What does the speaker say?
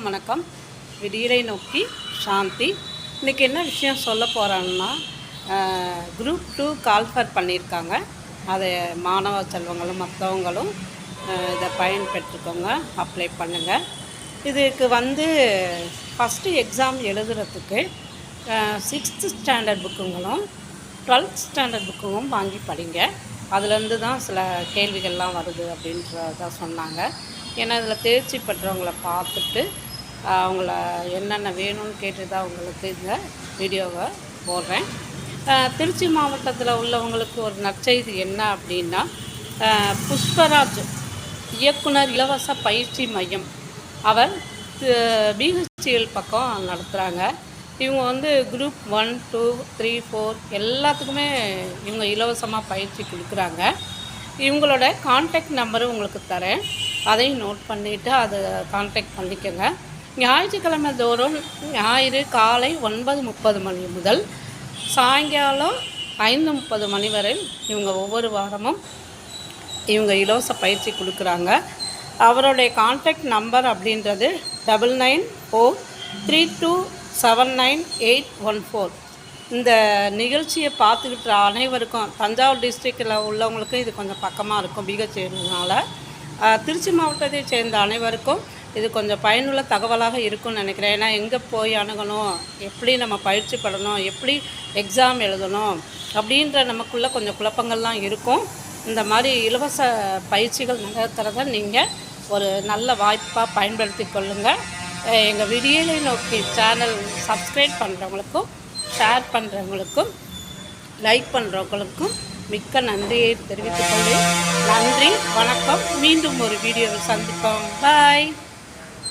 அனைவருக்கும் வணக்கம். விடியலை நோக்கி சாந்தி. இன்றைக்கி என்ன விஷயம் சொல்ல போகிறேன்னா குரூப் டூ கால்ஃபர் பண்ணியிருக்காங்க. அதை மாணவ செல்வங்களும் மற்றவங்களும் இதை பயன்பெற்றுக்கோங்க அப்ளை பண்ணுங்கள் இதுக்கு வந்து ஃபஸ்ட்டு எக்ஸாம் எழுதுறதுக்கு சிக்ஸ்த்து ஸ்டாண்டர்ட் புக்குங்களும் டுவெல்த் ஸ்டாண்டர்ட் புக்குங்களும் வாங்கி படிங்க. அதுலேருந்து தான் சில கேள்விகள்லாம் வருது அப்படின்றத சொன்னாங்க. ஏன்னா இதில் தேர்ச்சி பெற்றவங்களை பார்த்துட்டு அவங்கள என்னென்ன வேணும்னு கேட்டு தான் உங்களுக்கு இந்த வீடியோவை போடுறேன். திருச்சி மாவட்டத்தில் உள்ளவங்களுக்கு ஒரு நற்செய்தி என்ன அப்படின்னா புஷ்பராஜ் இயக்குனர் இலவச பயிற்சி மையம். அவர் பிஹெச்எல் பக்கம் நடத்துகிறாங்க இவங்க வந்து group one two three four எல்லாத்துக்குமே இவங்க இலவசமாக பயிற்சி கொடுக்குறாங்க. இவங்களோட காண்டாக்ட் நம்பரும் உங்களுக்கு தரேன். அதையும் நோட் பண்ணிவிட்டு அதை காண்டாக்ட் பண்ணிக்கோங்க. ஞாயிற்றுக்கிழமை தோறும் ஞாயிறு காலை ஒன்பது முப்பது மணி முதல் சாயங்காலம் ஐந்து முப்பது மணி வரை இவங்க ஒவ்வொரு வாரமும் இவங்க இலவச பயிற்சி கொடுக்குறாங்க. அவருடைய காண்டாக்ட் நம்பர் அப்படின்றது double nine four three two seven nine eight one four இந்த நிகழ்ச்சியை பார்த்துக்கிட்டு அனைவருக்கும் தஞ்சாவூர் டிஸ்ட்ரிக்டில் உள்ளவங்களுக்கும் இது கொஞ்சம் பக்கமாக இருக்கும் பிஹெச்னால திருச்சி மாவட்டத்தை சேர்ந்த அனைவருக்கும் இது கொஞ்சம் பயனுள்ள தகவலாக இருக்கும்னு நினைக்கிறேன். ஏன்னா எங்கே போய் அணுகணும்? எப்படி நம்ம பயிற்சி படணும் எப்படி எக்ஸாம் எழுதணும்? அப்படின்ற நமக்குள்ளே கொஞ்சம் குழப்பங்கள்லாம் இருக்கும். இந்த மாதிரி இலவச பயிற்சிகள் நடத்துகிறத நீங்கள் ஒரு நல்ல வாய்ப்பாக பயன்படுத்தி கொள்ளுங்கள் எங்கள் விடியலை நோக்கி சேனல் சப்ஸ்கிரைப் பண்ணுறவங்களுக்கும் ஷேர் பண்ணுறவங்களுக்கும் லைக் பண்ணுறவங்களுக்கும் மிக்க நன்றியை தெரிவித்துக் கொள்வேன் நன்றி வணக்கம். மீண்டும் ஒரு வீடியோவில் சந்திப்போம். பாய்